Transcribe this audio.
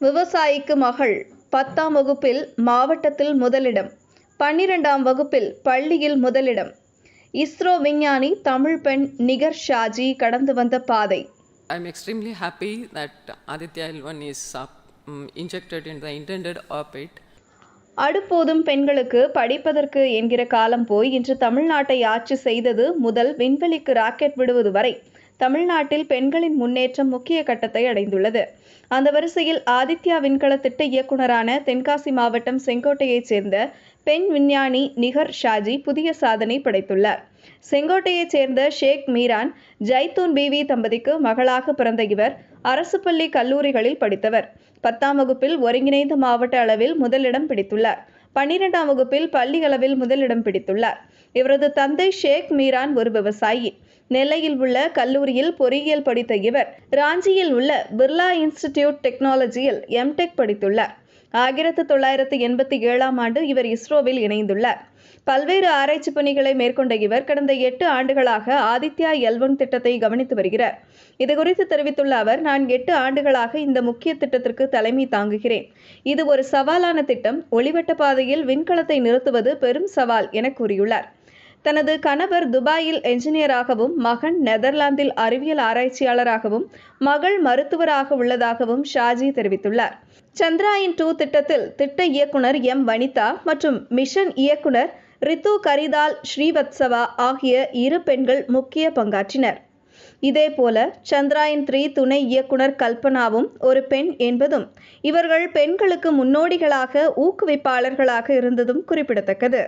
விவசாயிக்கு மகள். பத்தாம் வகுப்பில் மாவட்டத்தில் முதலிடம். பன்னிரெண்டாம் வகுப்பில் பள்ளியில் முதலிடம். இஸ்ரோ விஞ்ஞானி தமிழ் பெண் நிகர் ஷாஜி கடந்து வந்த பாதை. Extremely happy that Aditya L1 is uh, mm, injected in the intended orbit. அடுப்போதும் பெண்களுக்கு படிப்பதற்கு என்கிற காலம் போய் இன்று தமிழ்நாட்டை ஆட்சி செய்தது முதல் விண்வெளிக்கு ராக்கெட் விடுவது வரை. தமிழ்நாட்டில் பெண்களின் முன்னேற்றம் முக்கிய கட்டத்தை அடைந்துள்ளது. அந்த வரிசையில் ஆதித்யா விண்கல திட்ட இயக்குனரான தென்காசி மாவட்டம் செங்கோட்டையைச் சேர்ந்த பெண் விஞ்ஞானி நிகர் ஷாஜி புதிய சாதனை படைத்துள்ளார். செங்கோட்டையைச் சேர்ந்த ஷேக் மீரான் ஜைத்தூன் பிவி தம்பதிக்கு மகளாக பிறந்த இவர் அரசு பள்ளி கல்லூரிகளில் படித்தவர். பத்தாம் வகுப்பில் ஒருங்கிணைந்த மாவட்ட அளவில் முதலிடம் பிடித்துள்ளார். பன்னிரெண்டாம் வகுப்பில் பள்ளி அளவில் முதலிடம் பிடித்துள்ளார். இவரது தந்தை ஷேக் மீரான் ஒரு விவசாயி. நெல்லையில் உள்ள கல்லூரியில் பொறியியல் படித்த இவர் ராஞ்சியில் உள்ள பிர்லா இன்ஸ்டிடியூட் டெக்னாலஜியில் எம்டெக் படித்துள்ளார். ஆயிரத்து தொள்ளாயிரத்து எண்பத்தி ஏழாம் ஆண்டு இவர் இஸ்ரோவில் இணைந்துள்ளார். பல்வேறு ஆராய்ச்சி பணிகளை மேற்கொண்ட இவர் கடந்த எட்டு ஆண்டுகளாக ஆதித்யா எல்வன் திட்டத்தை கவனித்து வருகிறார். இதுகுறித்து தெரிவித்துள்ள அவர் நான் எட்டு ஆண்டுகளாக இந்த முக்கிய திட்டத்திற்கு தலைமை தாங்குகிறேன். இது ஒரு சவாலான திட்டம். ஒளிவட்ட பாதையில் விண்கலத்தை நிறுத்துவது பெரும் சவால் என கூறியுள்ளார். தனது கணவர் துபாயில் என்ஜினியராகவும் மகன் நெதர்லாந்தில் அறிவியல் ஆராய்ச்சியாளராகவும் மகள் மருத்துவராக உள்ளதாகவும் ஷாஜி தெரிவித்துள்ளார். சந்திராயன் டூ திட்டத்தில் திட்ட இயக்குனர் எம். வனிதா மற்றும் மிஷன் இயக்குனர் ரித்து கரிதால் ஸ்ரீவத்சவா ஆகிய இரு பெண்கள் முக்கிய பங்காற்றினர். இதேபோல சந்திராயன் த்ரீ துணை இயக்குனர் கல்பனாவும் ஒரு பெண் என்பதும் இவர்கள் பெண்களுக்கு முன்னோடிகளாக ஊக்குவிப்பாளர்களாக இருந்ததும் குறிப்பிடத்தக்கது.